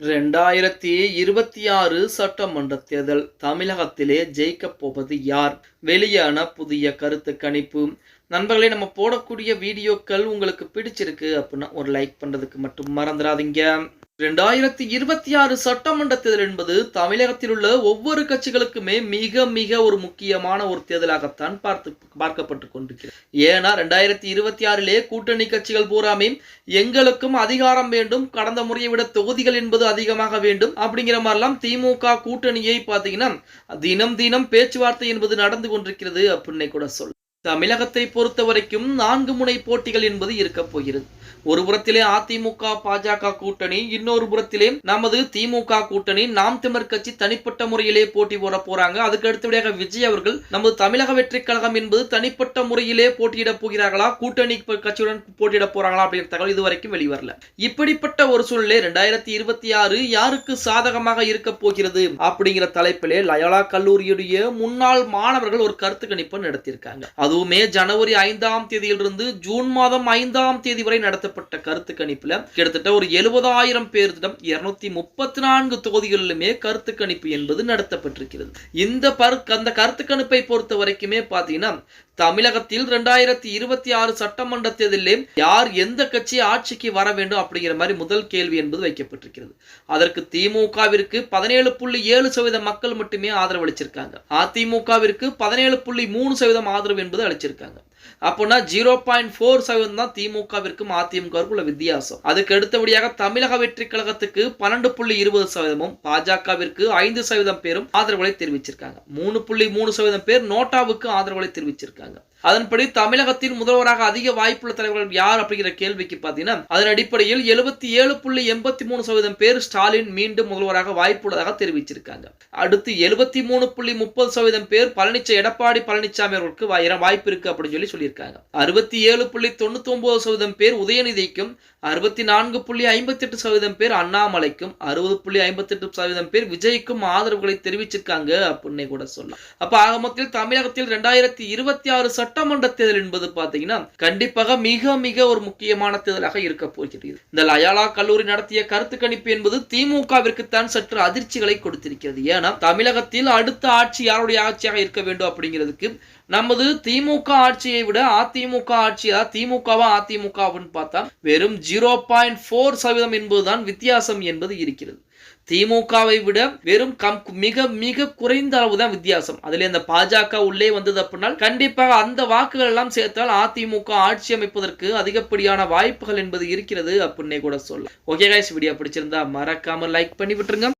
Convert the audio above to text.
ரெண்டாயிரத்தி இருபத்தி ஆறு சட்டமன்ற தேர்தல் தமிழகத்திலே ஜெயிக்கப் போவது யார்? வெளியான புதிய கருத்து கணிப்பு. நண்பர்களே நம்ம போடக்கூடிய வீடியோக்கள் உங்களுக்கு பிடிச்சிருக்கு அப்படின்னா ஒரு லைக் பண்ணுறதுக்கு மட்டும் மறந்துடாதீங்க. ரெண்டாயிரத்தி இருபத்தி ஆறு சட்டமன்ற தேர்தல் என்பது தமிழகத்தில் உள்ள ஒவ்வொரு கட்சிகளுக்குமே மிக மிக ஒரு முக்கியமான ஒரு தேர்தலாகத்தான் பார்த்து பார்க்கப்பட்டு கொண்டிருக்கிறது. ஏன்னா ரெண்டாயிரத்தி இருபத்தி ஆறிலே கூட்டணி கட்சிகள் பூராமே எங்களுக்கும் அதிகாரம் வேண்டும் கடந்த முறையை விட தொகுதிகள் என்பது அதிகமாக வேண்டும் அப்படிங்கிற மாதிரிலாம் திமுக கூட்டணியை பார்த்தீங்கன்னா தினம் தினம் பேச்சுவார்த்தை என்பது நடந்து கொண்டிருக்கிறது அப்படின்னு கூட சொல் தமிழகத்தை பொறுத்த வரைக்கும் நான்கு முனை போட்டிகள் என்பது இருக்க போகிறது. ஒரு புறத்திலே அதிமுக பாஜக கூட்டணி இன்னொரு புறத்திலே நமது திமுக கூட்டணி. நாம் தமிழர் கட்சி தனிப்பட்ட முறையிலே போட்டி போட போறாங்க. அதுக்கு அடுத்தபடியாக விஜய் அவர்கள் நமது தமிழக வெற்றி கழகம் என்பது தனிப்பட்ட முறையிலே போட்டியிட போகிறார்களா? கூட்டணி கட்சியுடன் போட்டியிட போறாங்களா? அப்படிங்கிற தகவல் இதுவரைக்கும் வெளிவரல. இப்படிப்பட்ட ஒரு சூழ்நிலை ரெண்டாயிரத்தி இருபத்தி ஆறு யாருக்கு சாதகமாக இருக்க போகிறது? அப்படிங்கிற தலைப்பிலே லயோலா கல்லூரியுடைய முன்னாள் மாணவர்கள் ஒரு கருத்து கணிப்பு நடத்தியிருக்காங்க. அதுவுமே ஜனவரி ஐந்தாம் தேதியிலிருந்து ஜூன் மாதம் ஐந்தாம் தேதி வரை நடத்தப்பட்ட கருத்து கணிப்புல கிட்டத்தட்ட ஒரு எழுபதாயிரம் பேரிடம் இருநூத்தி முப்பத்தி நான்கு தொகுதிகளிலுமே கருத்து கணிப்பு என்பது நடத்தப்பட்டிருக்கிறது. இந்த அந்த கருத்து கணிப்பை பொறுத்த வரைக்குமே பாத்தீங்கன்னா தமிழகத்தில் ரெண்டாயிரத்தி இருபத்தி ஆறு சட்டமன்ற தேர்தலிலே யார் எந்த கட்சி ஆட்சிக்கு வர வேண்டும் அப்படிங்கிற மாதிரி முதல் கேள்வி என்பது வைக்கப்பட்டிருக்கிறது. அதற்கு திமுகவிற்கு பதினேழு புள்ளி ஏழு சதவீத மக்கள் மட்டுமே ஆதரவு அளிச்சிருக்காங்க. அதிமுகவிற்கு பதினேழு புள்ளி மூணு சதவீதம் ஆதரவு என்பது அழைச்சிருக்காங்க. அப்போனா ஜீரோ பாயிண்ட் ஃபோர் சதவீதம் தான் திமுகவிற்கும் அதிமுகவிற்கும் உள்ள வித்தியாசம். அதுக்கு அடுத்தபடியாக தமிழக வெற்றி கழகத்துக்கு பன்னெண்டு புள்ளி இருபது சதவீதமும் பாஜகவிற்கு ஐந்து சதவீதம் பேரும் ஆதரவுகளை தெரிவிச்சிருக்காங்க. மூணு புள்ளி மூணு சதவீதம் பேர் நோட்டாவுக்கு ஆதரவுகளை தெரிவிச்சிருக்காங்க. அதன்படி தமிழகத்தின் முதல்வராக அதிக வாய்ப்புள்ள தலைவர்கள் யார் அப்படிங்கிற கேள்விக்கு பார்த்தீங்கன்னா அதன் அடிப்படையில் எழுபத்தி ஏழு புள்ளி எண்பத்தி மூணு சதவீதம் பேர் ஸ்டாலின் மீண்டும் முதல்வராக வாய்ப்புள்ளதாக தெரிவிச்சிருக்காங்க. அடுத்து எழுபத்தி மூணு புள்ளி முப்பது சதவீதம் பேர் பழனிச்சா எடப்பாடி பழனிசாமி அவர்களுக்கு வாய்ப்பு இருக்கு அப்படின்னு சொல்லி சொல்லியிருக்காங்க. அறுபத்தி ஏழு புள்ளி தொண்ணூத்தி ஒன்பது சதவீதம் பேர் உதயநிதிக்கும் அறுபத்தி நான்கு புள்ளி ஐம்பத்தி எட்டு சதவீதம் பேர் அண்ணாமலைக்கும் அறுபது புள்ளி ஐம்பத்தி எட்டு சதவீதம் பேர் விஜய்க்கும் ஆதரவுகளை தெரிவிச்சிருக்காங்க அப்படின்னே கூட சொல்லலாம். அப்ப ஆக மொத்தத்தில் தமிழகத்தில் ரெண்டாயிரத்தி இருபத்தி ஆறு சட்டமன்ற தேர்தல் என்பது பாத்தீங்கன்னா கண்டிப்பாக மிக மிக ஒரு முக்கியமான தேர்தலாக இருக்க போகிறது. இந்த லயாலா கல்லூரி நடத்திய கருத்து கணிப்பு என்பது திமுகவிற்கு தான் சற்று அதிர்ச்சிகளை கொடுத்திருக்கிறது. ஏன்னா தமிழகத்தில் அடுத்த ஆட்சி யாருடைய ஆட்சியாக இருக்க வேண்டும் அப்படிங்கிறதுக்கு நமது திமுக ஆட்சியை விட அதிமுக ஆட்சியா? திமுகவா அதிமுகவுன்னு பார்த்தா வெறும் ஜீரோ பாயிண்ட் ஃபோர் சதவீதம் என்பதுதான் வித்தியாசம் என்பது இருக்கிறது. திமுகவை விட வெறும் கம் மிக மிக குறைந்த அளவு தான் வித்தியாசம். அதுல இந்த பாஜக உள்ளே வந்தது அப்படின்னா கண்டிப்பாக அந்த வாக்குகள் எல்லாம் சேர்த்தால் அதிமுக ஆட்சி அமைப்பதற்கு அதிகப்படியான வாய்ப்புகள் என்பது இருக்கிறது அப்படின்னே கூட சொல்லலாம். ஓகே கைஸ் வீடியோ பிடிச்சிருந்தா மறக்காம லைக் பண்ணி விட்டுருங்க.